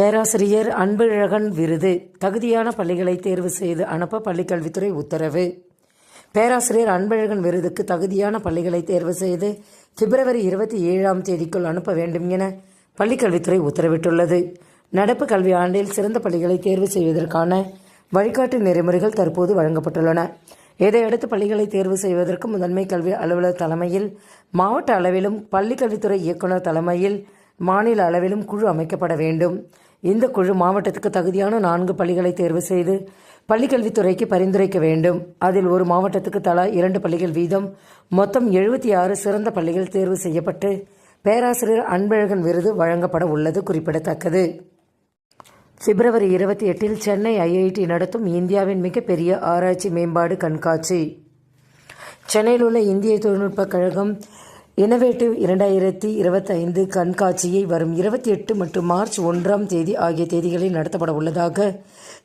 பேராசிரியர் அன்பழகன் விருது. தகுதியான பள்ளிகளை தேர்வு செய்து அனுப்ப பள்ளிக்கல்வித்துறை உத்தரவு. பேராசிரியர் அன்பழகன் விருதுக்கு தகுதியான பள்ளிகளை தேர்வு செய்து பிப்ரவரி இருபத்தி ஏழாம் தேதிக்குள் அனுப்ப வேண்டும் என பள்ளிக்கல்வித்துறை உத்தரவிட்டுள்ளது. நடப்பு கல்வி ஆண்டில் சிறந்த பள்ளிகளை தேர்வு செய்வதற்கான வழிகாட்டு நெறிமுறைகள் தற்போது வழங்கப்பட்டுள்ளன. இதையடுத்து பள்ளிகளை தேர்வு செய்வதற்கு முதன்மை கல்வி அலுவலர் தலைமையில் மாவட்ட அளவிலும் பள்ளிக்கல்வித்துறை இயக்குநர் தலைமையில் மாநில அளவிலும் குழு அமைக்கப்பட வேண்டும். இந்த குழு மாவட்டத்துக்கு தகுதியான நான்கு பள்ளிகளை தேர்வு செய்து பள்ளிக்கல்வித்துறைக்கு பரிந்துரைக்க வேண்டும். அதில் ஒரு மாவட்டத்துக்கு தலா இரண்டு பள்ளிகள் வீதம் மொத்தம் எழுபத்தி ஆறு சிறந்த பள்ளிகள் தேர்வு செய்யப்பட்டு பேராசிரியர் அன்பழகன் விருது வழங்கப்பட உள்ளது குறிப்பிடத்தக்கது. பிப்ரவரி இருபத்தி எட்டில் சென்னை ஐஐடி நடத்தும் இந்தியாவின் மிகப்பெரிய ஆராய்ச்சி மேம்பாடு கண்காட்சி. சென்னையில் உள்ள இந்திய தொழில்நுட்பக் கழகம் இனோவேட்டிவ் இரண்டாயிரத்தி இருபத்தைந்து கண்காட்சியை வரும் இருபத்தி எட்டு மற்றும் மார்ச் ஒன்றாம் தேதி ஆகிய தேதிகளில் நடத்தப்பட உள்ளதாக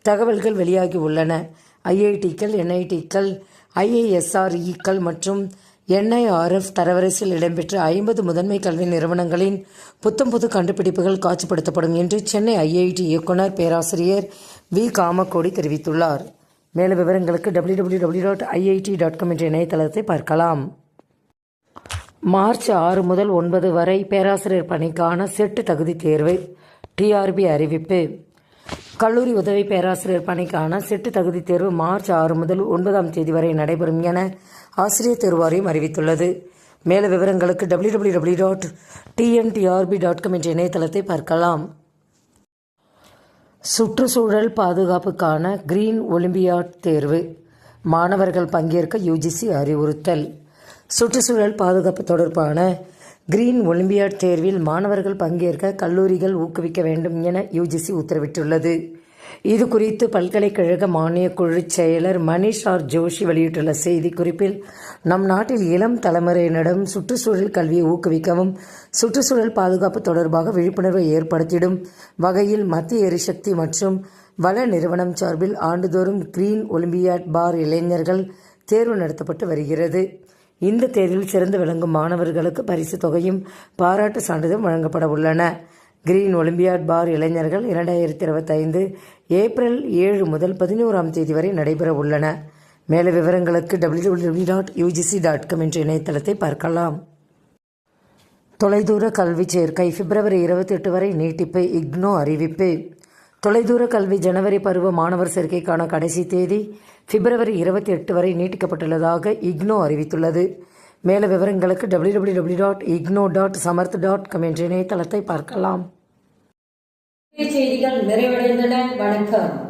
தகவல்கள் வெளியாகி உள்ளன. ஐஐடிக்கள் என்ஐடிக்கள் ஐஏஎஸ்ஆர்இக்கள் மற்றும் என்ஐஆர்எஃப் தரவரிசையில் இடம்பெற்ற ஐம்பது முதன்மை கல்வி நிறுவனங்களின் புத்தம் புது கண்டுபிடிப்புகள் காட்சிப்படுத்தப்படும் என்று சென்னை ஐஐடி இயக்குனர் பேராசிரியர் வி. காமக்கோடி தெரிவித்துள்ளார். மேலும் விவரங்களுக்கு W W W dot IIT dot com என்ற இணையதளத்தை பார்க்கலாம். மார்ச் ஆறு முதல் ஒன்பது வரை பேராசிரியர் பணிக்கான செட்டு தகுதி தேர்வு டிஆர்பி அறிவிப்பு. கல்லூரி உதவி பேராசிரியர் பணிக்கான செட்டு தகுதி தேர்வு மார்ச் ஆறு முதல் ஒன்பதாம் தேதி வரை நடைபெறும் என ஆசிரியர் தேர்வாரியம் அறிவித்துள்ளது. மேல விவரங்களுக்கு W W W dot TNTRB dot com என்ற இணையதளத்தை பார்க்கலாம். சுற்றுச்சூழல் பாதுகாப்புக்கான கிரீன் ஒலிம்பியாட் தேர்வு. மாணவர்கள் பங்கேற்க யுஜிசி அறிவுறுத்தல். சுற்றுச்சூழல் பாதுகாப்பு தொடர்பான கிரீன் ஒலிம்பியாட் தேர்வில் மாணவர்கள் பங்கேற்க கல்லூரிகள் ஊக்குவிக்க வேண்டும் என யுஜிசி உத்தரவிட்டுள்ளது. இது குறித்து பல்கலைக்கழக மானியக் குழு செயலர் மணிஷ் ஆர் ஜோஷி வெளியிட்டுள்ள செய்திக்குறிப்பில் நம் நாட்டில் இளம் தலைமுறையினரிடம் சுற்றுச்சூழல் கல்வியை ஊக்குவிக்கவும் சுற்றுச்சூழல் பாதுகாப்பு தொடர்பாக விழிப்புணர்வை ஏற்படுத்திடும் வகையில் மத்திய எரிசக்தி மற்றும் வள நிறுவனம் சார்பில் ஆண்டுதோறும் கிரீன் ஒலிம்பியாட் பார் இளைஞர்கள் தேர்வு நடத்தப்பட்டு வருகிறது. இந்த தேர்வில் சிறந்து விளங்கும் மாணவர்களுக்கு பரிசு தொகையும் பாராட்டு சான்றிதழும் வழங்கப்பட உள்ளன. கிரீன் ஒலிம்பியாட் பார் இளைஞர்கள் இரண்டாயிரத்தி இருபத்தைந்து ஏப்ரல் ஏழு முதல் பதினோராம் தேதி வரை நடைபெற உள்ளன. மேலும் விவரங்களுக்கு W W dot UGC dot com என்ற இணையதளத்தை பார்க்கலாம். தொலைதூர கல்வி சேர்க்கை பிப்ரவரி இருபத்தி எட்டு வரை நீட்டிப்பு இக்னோ அறிவிப்பு. தொலைதூர கல்வி ஜனவரி பருவ மாணவர் சேர்க்கைக்கான கடைசி தேதி பிப்ரவரி இருபத்தி எட்டு வரை நீட்டிக்கப்பட்டுள்ளதாக இக்னோ அறிவித்துள்ளது. மேல விவரங்களுக்கு W W W dot IGNOU dot Samarth dot com என்ற இணையதளத்தை பார்க்கலாம். செய்திகள் நிறைவடைந்தன. வணக்கம்.